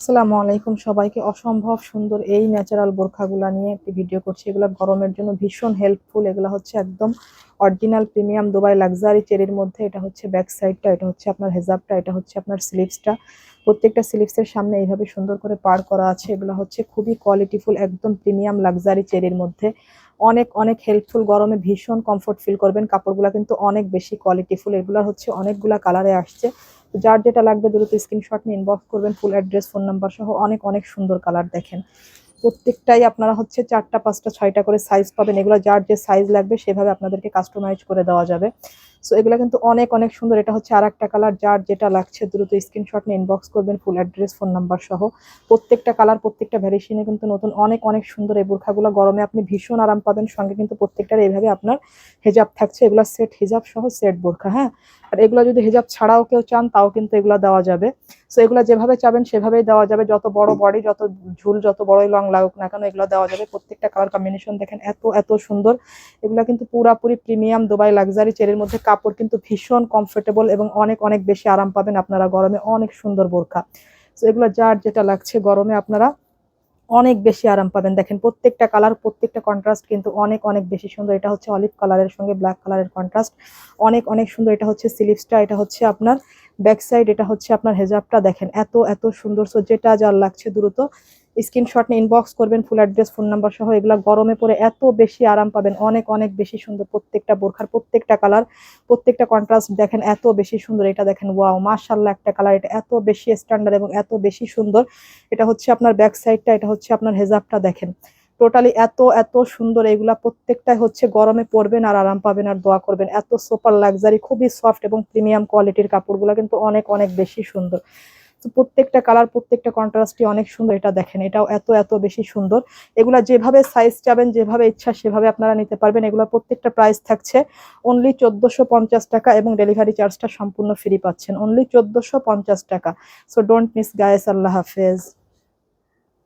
আসসালামু আলাইকুম সবাইকে। অসম্ভব সুন্দর এই ন্যাচারাল বোরখাগুলা নিয়ে একটি ভিডিও করছি। এগুলো গরমের জন্য ভীষণ হেল্পফুল এগুলো হচ্ছে একদম অরিজিনাল প্রিমিয়াম দুবাই লাক্সারি চেরির মধ্যে। এটা হচ্ছে ব্যাক সাইডটা এটা হচ্ছে আপনার হেজাবটা, এটা হচ্ছে আপনার স্লিভসটা প্রত্যেকটা স্লিভসের সামনে এইভাবে সুন্দর করে পার করা আছে। এগুলো হচ্ছে খুবই কোয়ালিটিফুল একদম প্রিমিয়াম লাক্সারি চেরির মধ্যে। অনেক অনেক হেল্পফুল গরমে ভীষণ কমফোর্ট ফিল করবেন। কাপড়গুলো কিন্তু অনেক বেশি কোয়ালিটিফুল এগুলো হচ্ছে অনেকগুলা কালারে আসছে। তো যার যেটা লাগবে দ্রুত স্ক্রিনশট নিয়ে ইনবক্স করবেন ফুল অ্যাড্রেস ফোন নাম্বার সহ অনেক অনেক সুন্দর কালার দেখেন। প্রত্যেকটাই আপনারা হচ্ছে চারটা, পাঁচটা, ছয়টা করে সাইজ পাবেন। এগুলো যার যে সাইজ লাগবে সেভাবে আপনাদেরকে কাস্টমাইজ করে দেওয়া যাবে। সো এগুলো কিন্তু অনেক অনেক সুন্দর। এটা হচ্ছে আর একটা কালার যার যেটা লাগছে দ্রুত স্ক্রিনশট নিয়ে ইনবক্স করবেন ফুল অ্যাড্রেস ফোন নাম্বার সহ। প্রত্যেকটা কালার প্রত্যেকটা ভ্যারিয়েশনে কিন্তু নতুন অনেক অনেক সুন্দর এই বোরখাগুলো। গরমে আপনি ভীষণ আরাম পাবেন। সঙ্গে কিন্তু প্রত্যেকটার এইভাবে আপনার হেজাব থাকছে। এগুলো সেট হিজাব সহ সেট বোরখা হ্যাঁ? আর এগুলো যদি হেজাব ছাড়াও কেউ চান, তাও কিন্তু এগুলো দেওয়া যাবে। সো এগুলো যেভাবে চাবেন, সেভাবেই দেওয়া যাবে। যত বড় বডি যত ঝুল, যত বড়ই লং লাগুক না কেন, এগুলো দেওয়া যাবে। প্রত্যেকটা কালার কম্বিনেশন দেখেন, এত এত সুন্দর। এগুলো কিন্তু পুরাপুরি প্রিমিয়াম দুবাই লাক্সারি চেরির মধ্যে কাপড় কিন্তু ভীষণ কমফোর্টেবল এবং অনেক অনেক বেশি আরাম পাবেন আপনারা গরমে। অনেক সুন্দর বোরখা। তো এগুলো যার যেটা লাগছে গরমে আপনারা অনেক বেশি আরাম পাবেন। দেখেন প্রত্যেকটা কালার প্রত্যেকটা কন্ট্রাস্ট কিন্তু অনেক অনেক বেশি সুন্দর। এটা হচ্ছে অলিভ কালারের সঙ্গে ব্ল্যাক কালারের কন্ট্রাস্ট অনেক অনেক সুন্দর। এটা হচ্ছে স্লিভসটা এটা হচ্ছে আপনার ব্যাক সাইড এটা হচ্ছে আপনার হেজাবটা দেখেন এত এত সুন্দর। সো যার লাগছে দ্রুত স্ক্রিনশট নিয়ে ইনবক্স করবেন ফুল অ্যাড্রেস ফোন নাম্বার সহ এগুলা গরমে পরে এত বেশি আরাম পাবেন, অনেক অনেক বেশি সুন্দর প্রত্যেকটা বোরখার, প্রত্যেকটা কালার প্রত্যেকটা কন্ট্রাস্ট দেখেন এত বেশি সুন্দর, এটা দেখেন ওয়াও মার্শাল্লাহ একটা কালার এটা এত বেশি স্ট্যান্ডার্ড এবং এত বেশি সুন্দর। এটা হচ্ছে আপনার ব্যাক সাইডটা এটা হচ্ছে আপনার হেজাবটা দেখেন। টোটালি এত এত সুন্দর এগুলা প্রত্যেকটাই হচ্ছে গরমে পরবেন আর আরাম পাবেন আর দোয়া করবেন। এত সুপার লাক্সারি খুবই সফট এবং প্রিমিয়াম কোয়ালিটির কাপড়গুলো কিন্তু অনেক অনেক বেশি সুন্দর। প্রত্যেকটা কালার প্রত্যেকটা কন্ট্রাস্টই অনেক সুন্দর এটা দেখেন। এটাও এত এত বেশি সুন্দর। এগুলা যেভাবে সাইজ চাবেন, যেভাবে ইচ্ছা, সেভাবে আপনারা নিতে পারবেন। এগুলো প্রত্যেকটা প্রাইস থাকছে অনলি চোদ্দোশো পঞ্চাশ টাকা এবং ডেলিভারি চার্জটা সম্পূর্ণ ফ্রি পাচ্ছেন। অনলি চোদ্দোশো পঞ্চাশ টাকা। সো ডোন্ট মিস গায়েস আল্লাহ হাফেজ।